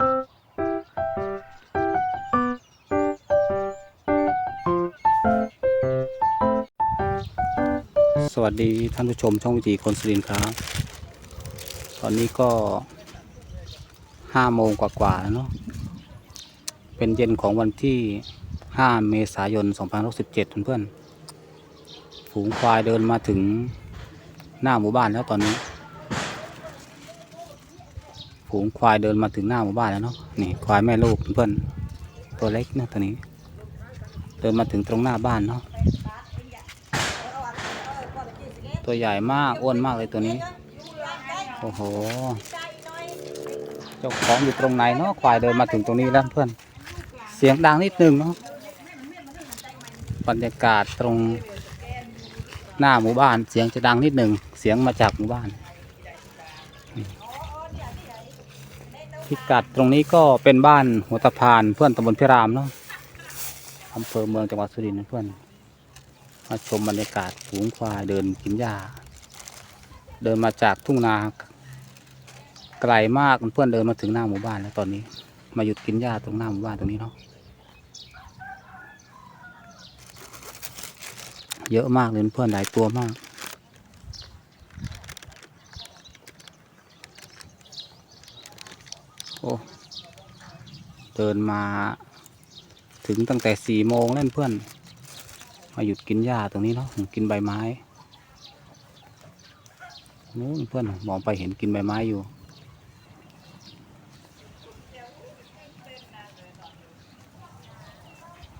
สวัสดีท่านผู้ชมช่องวิถีคนสุรินทร์ครับ ตอนนี้ก็ห้าโมงกว่าๆแล้วเนาะ เป็นเย็นของวันที่5เมษายน2567เพื่อนๆฝูงควายเดินมาถึงหน้าหมู่บ้านแล้วตอนนี้ ฝูงควายเดินมาถึงหน้าหมู่บ้านแล้วเนาะนี่ควายแม่ลูกเพื่อนตัวเล็กเนาะตัวนี้ เดินมาถึงตรงหน้าบ้านเนาะตัวใหญ่มากอ้วนมากเลยตัวนี้โอ้โหเจ้าของอยู่ตรงไหนเนาะควายเดินมาถึงตรงนี้แล้วเพื่อนเสียงดังนิดนึงเนาะบรรยากาศตรงหน้าหมู่บ้าน เสียงจะดังนิดหนึ่งเสียงมาจากหมู่บ้าน พิกัดตรงนี้ก็เป็นบ้านหัวตะพานเพื่อนตำบลพิรามเนาะอำเภอเมืองจังหวัดสุรินทร์นะเพื่อนมาชมบรรยากาศฝูงควายเดินกินหญ้า เดินมาจากทุ่งนาไกลมากเพื่อนเดินมาถึงหน้าหมู่บ้านแล้วตอนนี้ มาหยุดกินหญ้าตรงหน้าหมู่บ้านตรงนี้เนาะเยอะมากเลยเพื่อนหลายตัวมาก เดินมา ถึงตั้งแต่สี่โมงเล่นเพื่อน มาหยุดกินหญ้าตรงนี้เนาะกินใบไม้นู้นเพื่อนมองไปเห็นกินใบไม้อยู่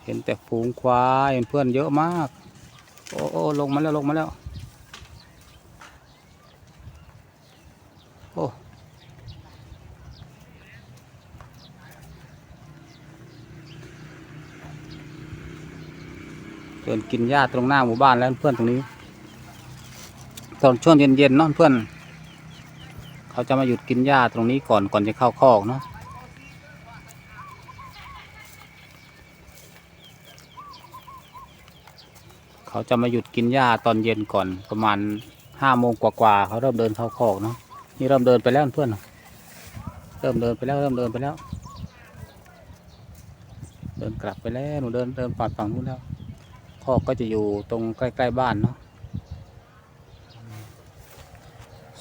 เห็นแต่ฝูงควายเพื่อนเยอะมาก โอ้โอ้ลงมาแล้วลงมาแล้ว ดินกินหญ้าตรงหน้าหมู่บ้านแล้วเพื่อนตรงนี้ ตอนช่วงเย็นๆเนาะเพื่อน เขาจะมาหยุดกินหญ้าตรงนี้ก่อนก่อนจะเข้าคอกเนาะเขาจะมาหยุดกินหญ้าตอนเย็นก่อนประมาณห้าโมงกว่าๆเขาเริ่มเดินเข้าคอกเนาะนี่เริ่มเดินไปแล้วเพื่อนเริ่มเดินไปแล้วเริ่มเดินไปแล้ว เดินกลับไปแล้วหนูเดินเดินปาดฝั่งนู้นแล้ว คอกก็จะอยู่ตรงใกล้ ๆ บ้านเนาะ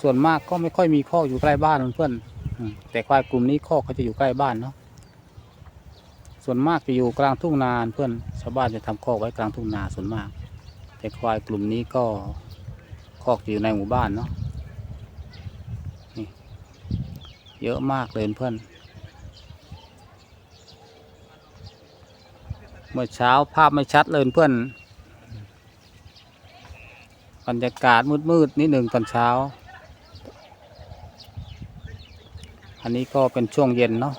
ส่วนมากก็ไม่ค่อยมีคอกอยู่ใกล้บ้านเพื่อนแต่ควายกลุ่มนี้คอกเขาจะอยู่ใกล้บ้านเนาะส่วนมากจะอยู่กลางทุ่งนาเพื่อนชาวบ้านจะทำคอกไว้กลางทุ่งนาส่วนมาก แต่ควายกลุ่มนี้ก็คอกอยู่ในหมู่บ้านเนาะนี่เยอะมากเลยเพื่อน เมื่อเช้าภาพไม่ชัดเลยเพื่อนบรรยากาศมืดๆนิดหนึ่งตอนเช้า อันนี้ก็เป็นช่วงเย็นเนาะ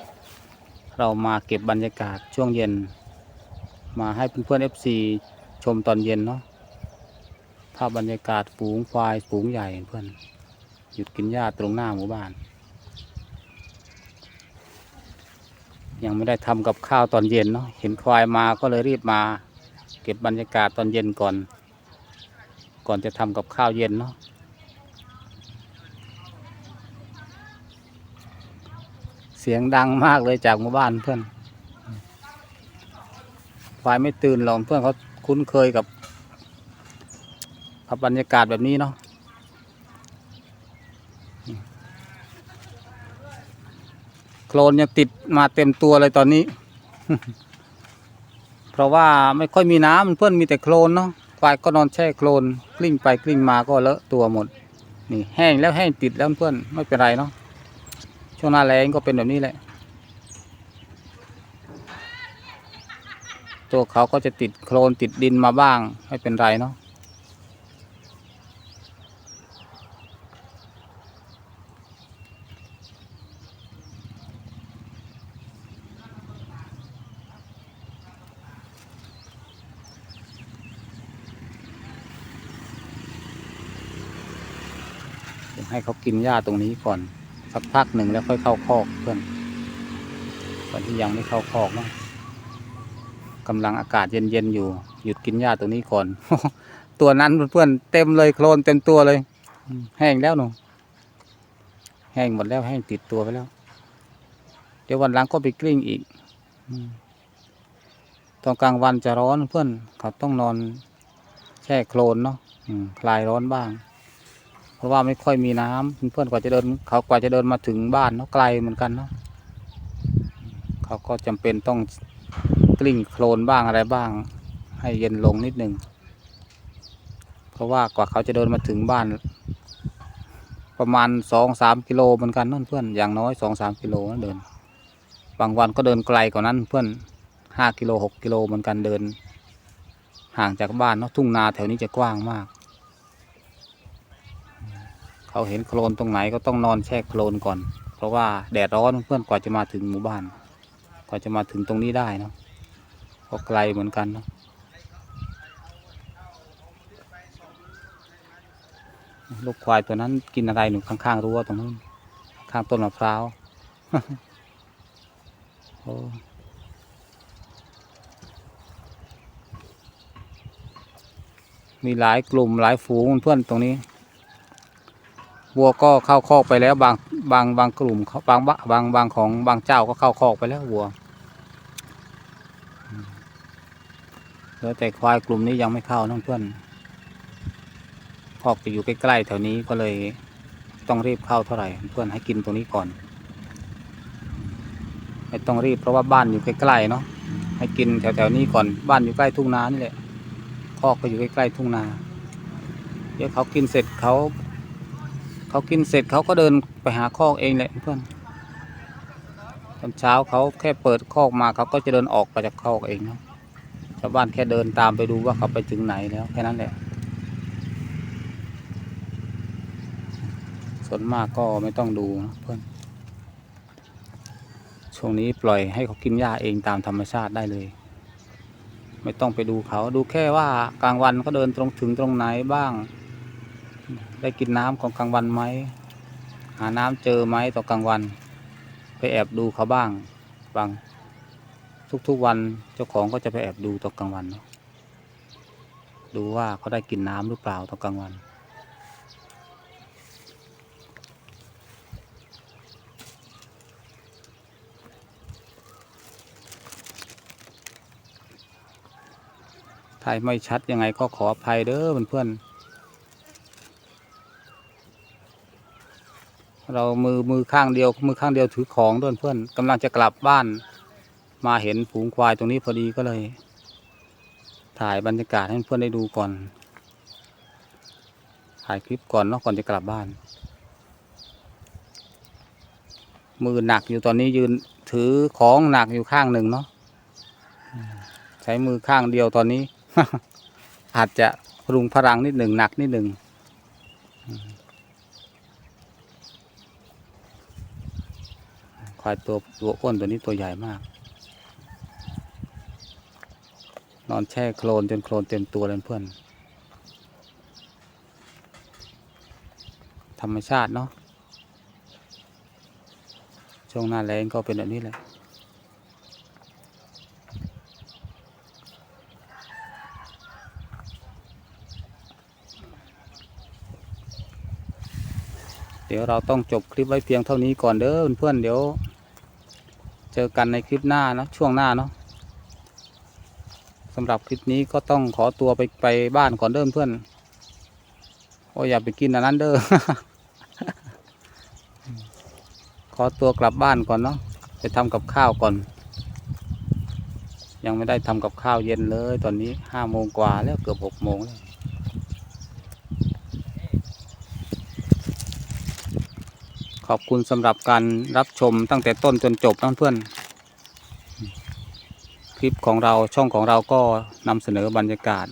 เรามาเก็บบรรยากาศช่วงเย็น มาให้เพื่อนๆ FC ชมตอนเย็นเนาะภาพบรรยากาศฝูงควายฝูงใหญ่เพื่อนหยุดกินหญ้าตรงหน้าหมู่บ้าน ยังไม่ได้ทำกับข้าวตอนเย็นเนาะเห็นควายมาก็เลยรีบมา เก็บบรรยากาศตอนเย็นก่อน ก่อนจะทำกับข้าวเย็นเนาะเสียงดังมากเลยจากหมู่บ้านเพื่อนควายไม่ตื่นหรอกเพื่อนเขาคุ้นเคยกับกับบรรยากาศแบบนี้เนาะ โคลนยังติดมาเต็มตัวเลยตอนนี้ เพราะว่าไม่ค่อยมีน้ำเพื่อนมีแต่โคลนเนาะควายก็นอนแช่โคลนกลิ้งไปกลิ้งมาก็เลอะตัวหมด นี่แห้งแล้วแห้งติดแล้วเพื่อนไม่เป็นไรเนาะช่วงหน้าแรงก็เป็นแบบนี้แหละ ตัวเขาก็จะติดโคลนติดดินมาบ้างไม่เป็นไรเนาะ ให้เขากินหญ้าตรงนี้ก่อนสักพักหนึ่งแล้วค่อยเข้าคอกเพื่อนตอนที่ยังไม่เข้าคอกนะกำลังอากาศเย็นๆอยู่ หยุดกินหญ้าตรงนี้ก่อน ตัวนั้นเพื่อนเต็มเลยโคลนเต็มตัวเลย แห้งแล้วหนูแห้งหมดแล้วแห้งติดตัวไปแล้วจดี๋ยววันหลังก็ไปกลิ้งอีกตอนกลางวันจะร้อนเพื่อนเขาต้องนอนแช่โคลนเนาะคลายร้อนบ้าง เพราะว่าไม่ค่อยมีน้ำเพื่อนๆกว่าจะเดิน เขากว่าจะเดินมาถึงบ้านเนาะไกลเหมือนกันเนาะเขาก็จำเป็นต้องกลิ้งโคลนบ้างอะไรบ้าง ให้เย็นลงนิดหนึ่งเพราะว่ากว่าเขาจะเดินมาถึงบ้าน ประมาณสองสามกิโลเหมือนกันนั่นเพื่อนอย่างน้อยสองสามกิโลนะเดินบางวันก็เดินไกลกว่านั้นเพื่อนห้ากิโลหกกิโลเหมือนกันเดิน ห่างจากบ้านเนาะทุ่งนาแถวนี้จะกว้างมาก เขาเห็นโคลนตรงไหนก็ต้องนอนแช่โคลนก่อน เพราะว่าแดดร้อนเพื่อนกว่าจะมาถึงหมู่บ้าน กว่าจะมาถึงตรงนี้ได้เนาะก็ไกลเหมือนกันเนาะลูกควายตัวนั้นกินอะไรหนูข้างๆรั้วตรงนู้นข้างต้นมะพร้าวโอ้มีหลายกลุ่มหลายฝูงเพื่อนตรงนี้ วัวก็เข้าคอกไปแล้วบางบางบางกลุ่มบางบะบางบางของบางเจ้าก็เข้าคอกไปแล้ววัวอืมเหลือแต่ควายกลุ่มนี้ยังไม่เข้าน้องเพื่อนคอกจะอยู่ใกล้ๆแถวนี้ก็เลยต้องรีบเข้าเท่าไหร่เพื่อนให้กินตรงนี้ก่อนไม่ต้องรีบเพราะว่าบ้านอยู่ใกล้ๆเนาะให้กินแถวๆนี้ก่อนบ้านอยู่ใกล้ทุ่งนานี่แหละคอกก็อยู่ใกล้ๆทุ่งนาเดี๋ยวเขากินเสร็จเขา เขากินเสร็จเขาก็เดินไปหาคอกเองแหละเพื่อนตอนเช้าเขาแค่เปิดคอกมาเขาก็จะเดินออกไปจากคอกเองเนาะชาวบ้านแค่เดินตามไปดูว่าเขาไปถึงไหนแล้วแค่นั้นแหละ ส่วนมากก็ไม่ต้องดูนะเพื่อน ช่วงนี้ปล่อยให้เขากินหญ้าเองตามธรรมชาติได้เลย ไม่ต้องไปดูเขาดูแค่ว่ากลางวันเขาเดินตรงถึงตรงไหนบ้าง ได้กินน้ำของกลางวันไหม หาน้ำเจอไหมต่อกลางวัน ไปแอบดูเขาบ้างบางทุกๆวันเจ้าของก็จะไปแอบดูตอนกลางวัน ดูว่าเขาได้กินน้ำหรือเปล่าตอนกลางวัน ถ่ายไม่ชัดยังไงก็ขออภัยเด้อเพื่อนๆ เรามือมือข้างเดียว มือข้างเดียวถือของด้วยเพื่อนกำลังจะกลับบ้าน มาเห็นฝูงควายตรงนี้พอดีก็เลย ถ่ายบรรยากาศให้เพื่อนได้ดูก่อน ถ่ายคลิปก่อนเนาะก่อนจะกลับบ้าน มือหนักอยู่ตอนนี้ยืนถือของหนักอยู่ข้างหนึ่งเนาะใช้มือข้างเดียวตอนนี้ อาจจะรุงพลังนิดหนึ่งหนักนิดหนึ่งอืม ควายตัวตัวอ้วนตัวนี้ตัวใหญ่มาก นอนแช่โคลนจนโคลนเต็มตัวเลยเพื่อน ธรรมชาติเนาะ ช่วงหน้าแรงก็เป็นแบบนี้แหละเดี๋ยวเราต้องจบคลิปไว้เพียงเท่านี้ก่อนเด้อเพื่อนเดี๋ยว เจอกันในคลิปหน้าเนาะช่วงหน้าเนาะสำหรับคลิปนี้ก็ต้องขอตัวไปไปบ้านก่อนเด้อเพื่อนโอ้ยอย่าไปกินอันนั้นเด้อขอตัวกลับบ้านก่อนเนาะไปทำกับข้าวก่อน ยังไม่ได้ทำกับข้าวเย็นเลย ตอนนี้ห้าโมงกว่าแล้วเกือบหกโมงแล้ว ขอบคุณสำหรับการรับชมตั้งแต่ต้นจนจบนะเพื่อน คลิปของเราช่องของเราก็นำเสนอบรรยากาศ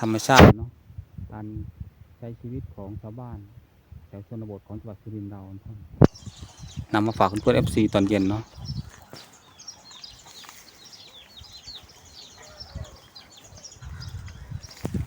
ธรรมชาติเนาะการใช้ชีวิตของชาวบ้านแถวชนบทของจังหวัดสุรินทร์เราเพื่อนนำมาฝากเพื่อนเอฟซีตอนเย็นเนาะ